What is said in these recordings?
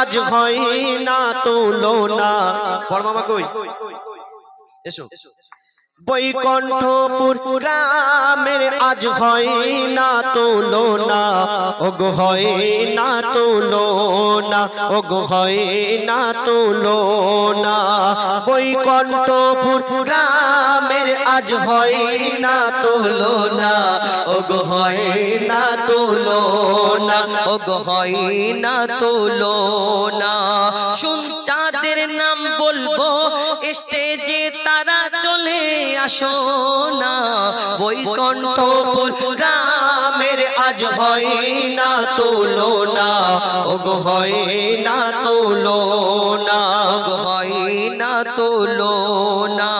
আজ হয় না তুলনা। বড় মামা কই? এসো। বৈকণ্ঠপুর রামের আজ হয় না তোলো না ওগ হয় না তোলো না ওগ হয় না তুলনা। বৈকণ্ঠপুর রামের আজ হয় না তুলনা, ওগ হয় না তুলনা, ওগ হয় না তোলো না শুন চাঁদের নাম বলব স্টেজে তারা চলে আসো না। বৈকণ্ঠপুর রামের আজ হয় না তুলনা। ওগ হয় না তুলনা, ওগ হয় না তুলনা।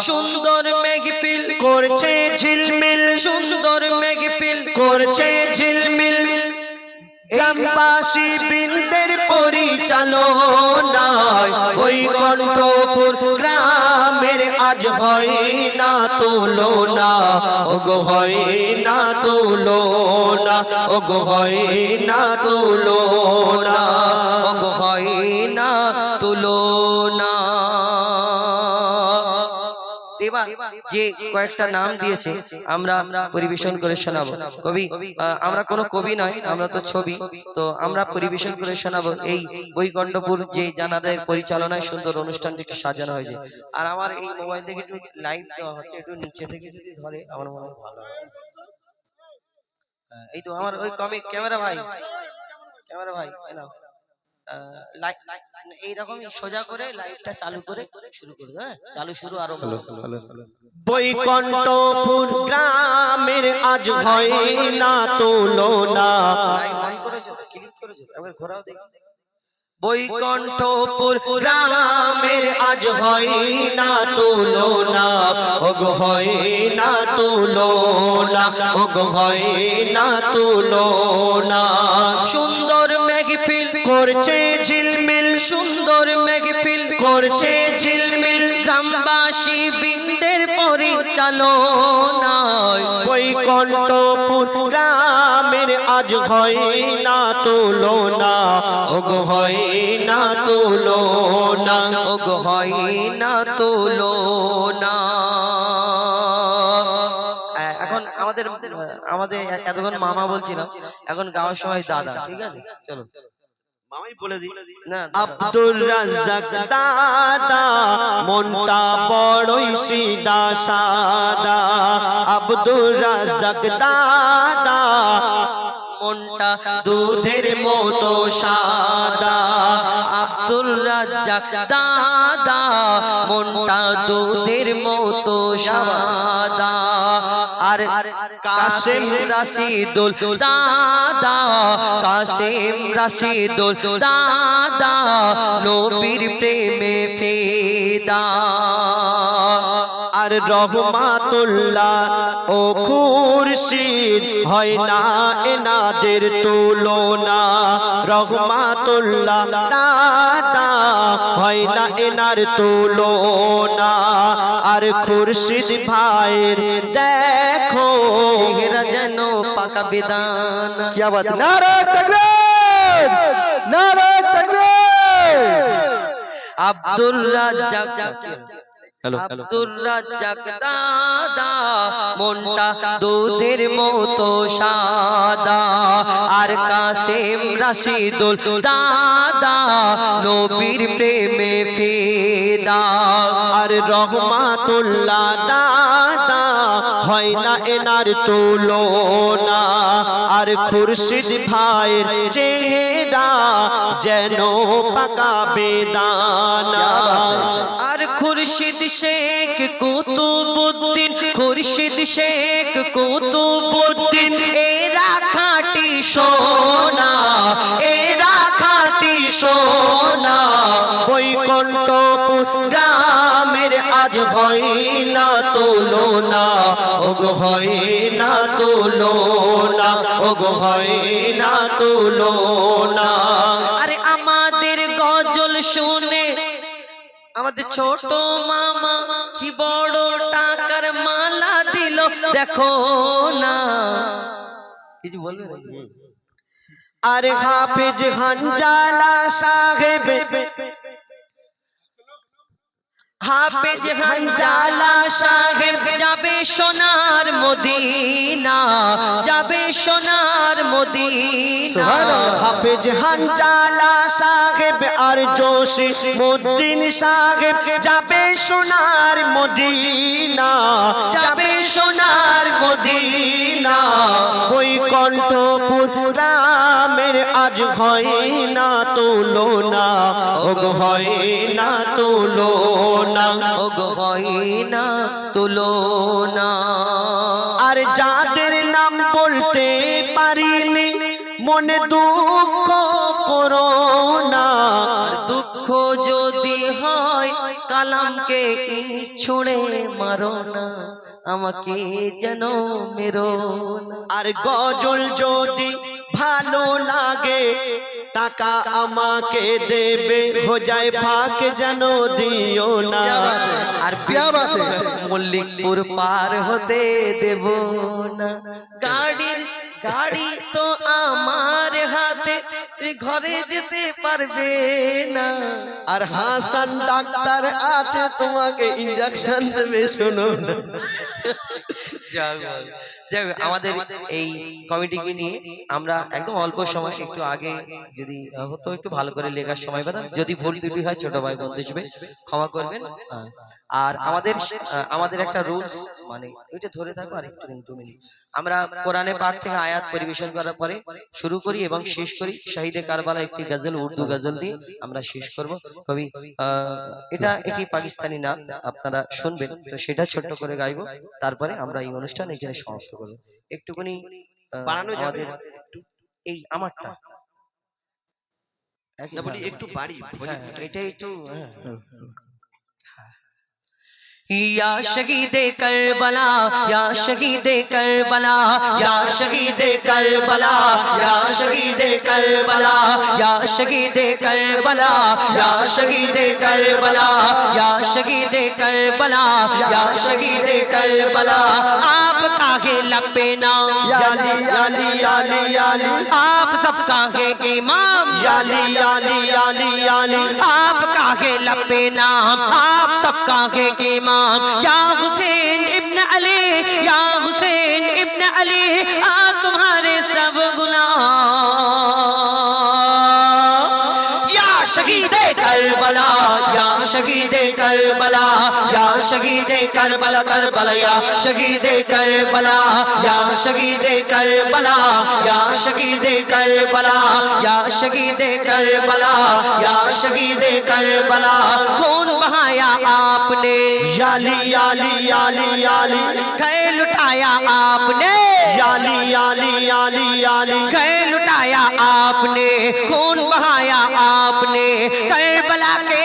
সুন্দর মেঘফিল করছে ঝিলমিল, সুন্দর মেঘফিল করছে ঝিলমিল। গ্রামবাসী বৃন্দের পরিচালনায় ওই কণ্ঠপুর গ্রামের আজ হয় না তুলনা। ওগো হয় না তুলনা, ওগো হয় না তুলনা। ওগো এবার যে কয়েকটা নাম দিয়েছে, আমরা পরিবেশন করে শোনাবো। কবি আমরা কোনো কবি নয়, আমরা তো ছবি। তো আমরা পরিবেশন করে শোনাবো এই বৈকণ্ঠপুর যে জানাদের পরিচালনায় সুন্দর অনুষ্ঠানটিকে সাজানো হয়েছে। আর আমার এই মোবাইল থেকে একটু লাইভ দেওয়া হচ্ছে, একটু নিচে থেকে যদি ধরে, আমার মনে হয় ভালো এই তো আমার ওই কমিক, ক্যামেরা ভাই। ক্যামেরা ভাই নাও। এইরকমই সোজা করে লাইটটা চালু করে শুরু করে দাও, হ্যাঁ? চালু শুরু আরও বৈকণ্ঠপুর গ্রামের আজ হয় না তুলনা। বৈকণ্ঠপুর গ্রামের আজ হয় না তুলনা। ওগ হয় না তুলনা, ওগ হয় না তুলনা। সুন্দর মেঘফিল করছে ঝিলমিল, সুন্দর মেঘফিল করছে ঝিলমিল। গ্রামবাসী বৃন্দের পরিচালনায় বৈকণ্ঠপুর গ্রামের আজ হয় না তুলনা, ওগ হয় না তুলনা ওগ হয় না তুলনা। না এখন আমাদের আমাদের এতক্ষণ মামা বলছিলাম এখন গাওয়ার সময় দাদা ঠিক আছে? চলো। মামাই বলে দিই। না আব্দুল রাজ্জাক দাদা মনটা বড়ই সিদা সাদা। আব্দুল রাজ্জাক দাদা মনটা দুধের মতো সাদা। আব্দুল রাজ্জাক দাদা, মনটা দুধের মতো সাদা। আর কাসেম রাশিদুল দাদা কাসেম রাশিদুল দাদা, নবীর প্রেমে ফেদা। আর রহমাতুল্লাহ ও খুরশিদ হয় না এনাদের তুলনা। রহমাতুল্লাহ দাদা হয় না এনার তুলনা। আর খুরশিদ ভাইয়ের দেখো চেহারা যেন পাকা বিদান। কি আবাদ নারায় নারায় তাকবীর! আব্দুল রাজ্জাক। আব্দুল রাজ্জাক দাদা মনটা দুধের মতো সাদা। আর কাসেম রাশিদুল দাদা নবীর প্রেমে ফেদা। আর রহমাতুল্লাহ দাদা হয় না এনার তুলনা। আর খুরশিদ ভাইয়ের চেহারা যেন পাকা বেদানা। খুরশিদ শেখ কুতুবুদ্দিন, খুরশিদ শেখ কুতুবুদ্দিন, এরা খাটি সোনা, এরা খাটি সোনা। বৈকণ্ঠপুর গ্রামের আজ হয় না তুলনা, ওগ হয় না তুলনা, ওগ হয় না তুলনা। আরে আমাদের গজল শুনে আমাদের ছোট মামা কি বড় টাকার মালা দিল দেখো না। কিছু বলবে? আরে হাফেজ হানজালা সাহেব হাফেজ হানজালা সাহেব যাবে সোনার মদিনা যাবে সোনার মদিনা। হাফেজ হানজালা সাহেব আর জোশি মুদ্দিন সাহেব যাবে সোনার মদিনা যাবে সোনার মদিনা। বৈকণ্ঠপুর রামের আজ হয় না তুলনা ওগ হয় না তুলনা ওগো হয় না। তুলনা আর যাদের নাম বলতে পারিনি, মনে দুঃখ করো না। দুঃখ যদি হয়, কালামকে ছুঁড়ে মারো না। আমাকে যেন মেরো আর গজল যদি ভালো লাগে টাকা আমাকে দেবে হো যায় ফাঁকে যেন দিও না। আর মল্লিকপুর পার হতে দেব না। গাড়ির গাড়ি তো আমার হাতে, তুই ঘরে যেতে পারবে না। আর হাসান ডাক্তার আছে, তোমাকে ইঞ্জেকশন দেবে, শোনো না। আমাদের এই কমিটিকে নিয়ে আমরা একদম অল্প সময় একটু আগে যদি হতো একটু ভালো করে লেখার সময় পেতাম। যদি ভুল ত্রুটি হয় ছোট ভাই বন্ধু হিসেবে ক্ষমা করবেন? আর আমাদের আমাদের একটা রুলস মানে ওইটা ধরে থাকো আর একটু দু মিনিট। আমরা কোরআনে পাক থেকে আয়াত পরিবেশন করার পরে শুরু করি এবং শেষ করি। শাহিদে কারবালা একটি গজল উর্দু গজল দিয়ে আমরা শেষ করব। কবি আহ, এটা একটি পাকিস্তানি নাচ আপনারা শুনবেন তো সেটা ছোট্ট করে গাইবো তারপরে আমরা অনুষ্ঠান এখানে সমাপ্ত করব একটুখানি বানানো বাড়ানো যাবে? আমাদের এই আমারটা একটু বাড়ি এটাই এটা একটু হ্যাঁ। یا شہید کربلا، یا شہید کربلا، یا شہید کربلا، یا شہید کربلا، یا شہید کربلا، یا شہید کربلا، یا شہید کربلا، یا شہید کربلا۔ ہے آپ سب کا ہے امام، یالی آپ کا ہے لپینا، آپ سب کا ہے امام، یا حسین ابن علی، یا حسین ابن علی آپ شہید کربلا کربلا، یا شہید کربلا، یا شہید کربلا، یا شہید کربلا، یا شہید کربلا، یا شہید کربلا۔ خون بہایا آپ نے؟ یالی یالی یالی یالی۔ کھے لٹایا آپ نے؟ یالی یالی یالی یالی۔ کھے لٹایا آپ نے؟ خون بہایا آپ نے؟ کربلا کے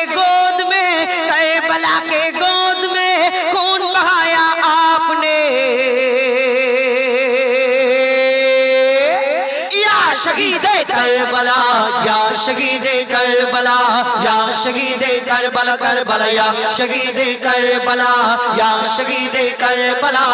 আশগির করবলা ইয়া شہید کربلا کربلا یا شہید کربلا یا شہید کربلا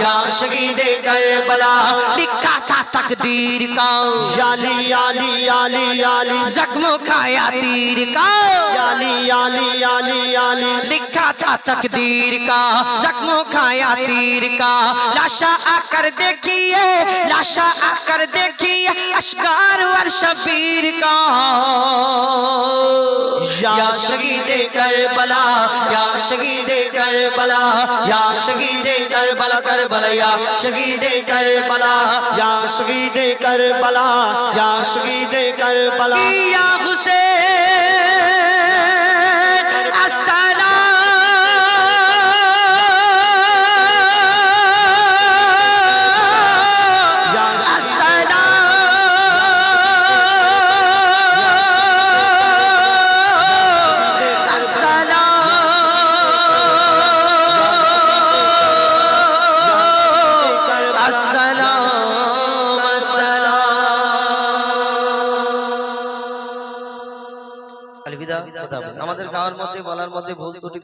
یا شہید کربلا۔ لکھا تھا تقدیر کا۔ یالی یالی یالی یالی۔ زخموں کا یا تیر کا۔ یالی یالی یالی یالی۔ لکھا تھا تقدیر کا۔ زخموں کا یا تیر کا۔ لاشا آ کر دیکھیے لاشا آ کر دیکھیے اشکار ور شبیر کا یا شہید کربلا یا شہید کربلا یا شہید کربلا کربلا یا شہید کربلا یا شہید کربلا یا شہید کربلا یا খাওয়ার মধ্যে বলার মধ্যে ভুল ত্রুটি